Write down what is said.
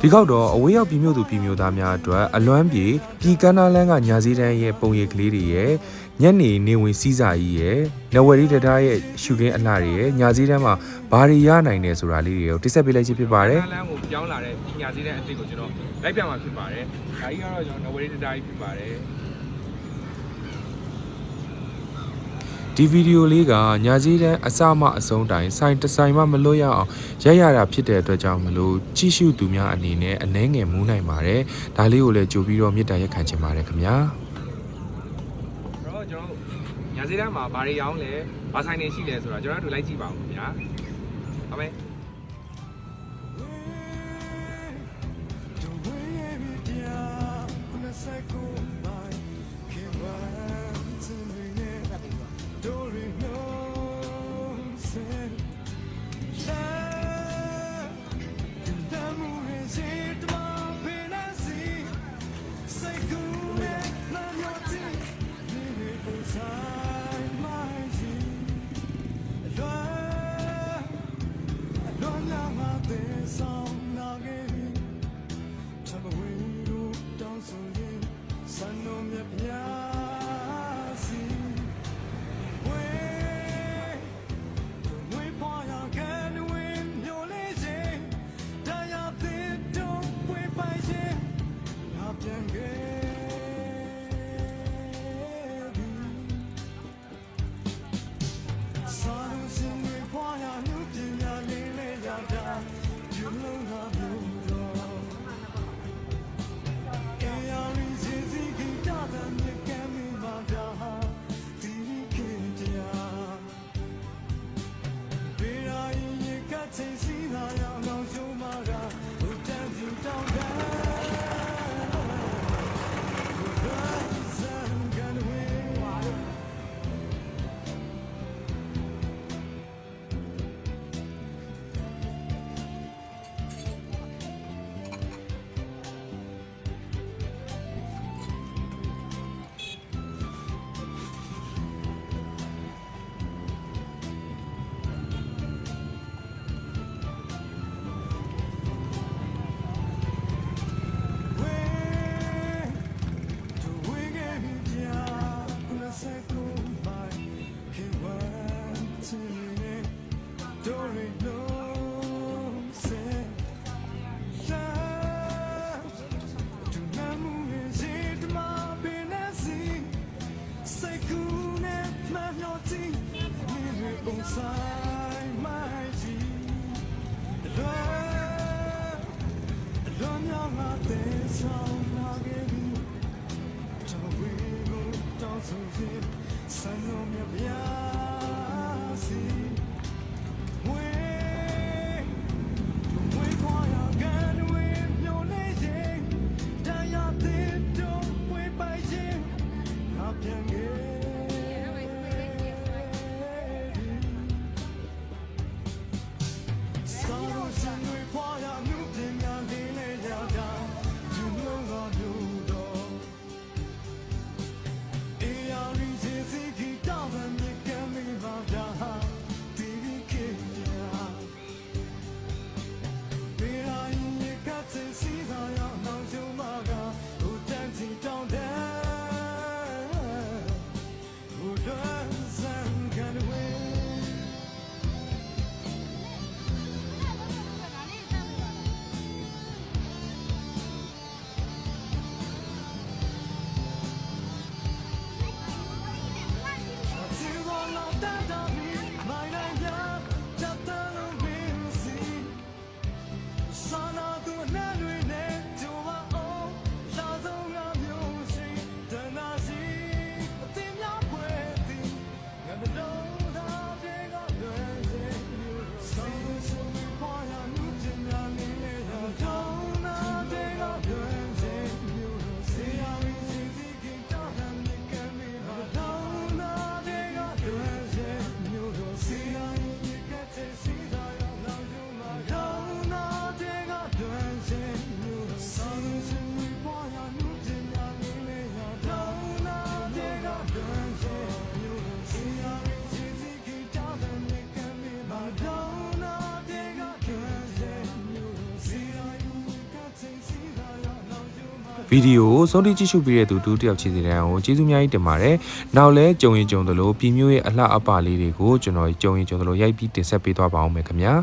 ဒီကောက်တော့အဝေးရောက်ပြည်မြို့သူပြည်မြို့သားများအတွက်အလွမ်းပြေပြည်ကန်းနာလန်းကညာစည်းတန်းရဲ့ပုံရိပ်ကလေးတွေရဲ့ညနေနေဝင်စီးစာကြီးရဲ့နဝရီတတားရဲ့ရှုခင်းအလှတွေရဲ့ညာစည်းတန်းမှာဘာတွေရနိုင်တယ်ဆိုတာလေးတွေကိုတိဆက်ပေးလိုက်ခြင်းဖြစ်ပါတယ်လမ်းကိုပြောင်းလာတဲ့ပညာစည်းတဲ့အသစ်ကိုကျွန်တော်လိုက်ပြမှာဖြစ်ပါတယ်။ဒါကြီးကတော့ကျွန်တော်နဝရီတတားကြီးဖြစ်ပါတယ် ဒီဗီဒီယိုလေးကညာစည်းတန်းအစမှအဆုံးတိုင်ဆိုင်တဆိုင်မှမလွတ်ရအောင်ရိုက်ရတာဖြစ်တဲ့အတွက်ကြောင့်မလို့ကြည့်ရှုသူများအနေနဲ့အနှဲငယ်မူးနိုင်ပါတယ်ဒါလေးကိုလည်းကြိုပြီးတော့မြစ်တာရက်ခံချင်ပါတယ်ခင်ဗျာကျွန်တော်တို့ညာစည်းတန်းမှာဘာတွေရောင်းလဲဘာဆိုင်တွေရှိလဲဆိုတော့ကျွန်တော်တို့လိုက်ကြည့်ပါဦးခင်ဗျာဟုတ်မယ် this song. will love you. Senhor, me aviar. sana dönerim ဗီဒီယိုကိုဆုံးထိကြည့်ရှုပေးတဲ့သူတူတယောက်ချီစီတန်းကိုကျေးဇူးအများကြီးတင်ပါတယ်နောက်လဲကြုံရင်ကြုံသလိုပြည်မျိုးရဲ့အလှအပလေးတွေကိုကျွန်တော်ကြုံရင်ကြုံသလိုရိုက်ပြီးတင်ဆက်ပေးသွားပါအောင်မယ်ခင်ဗျာ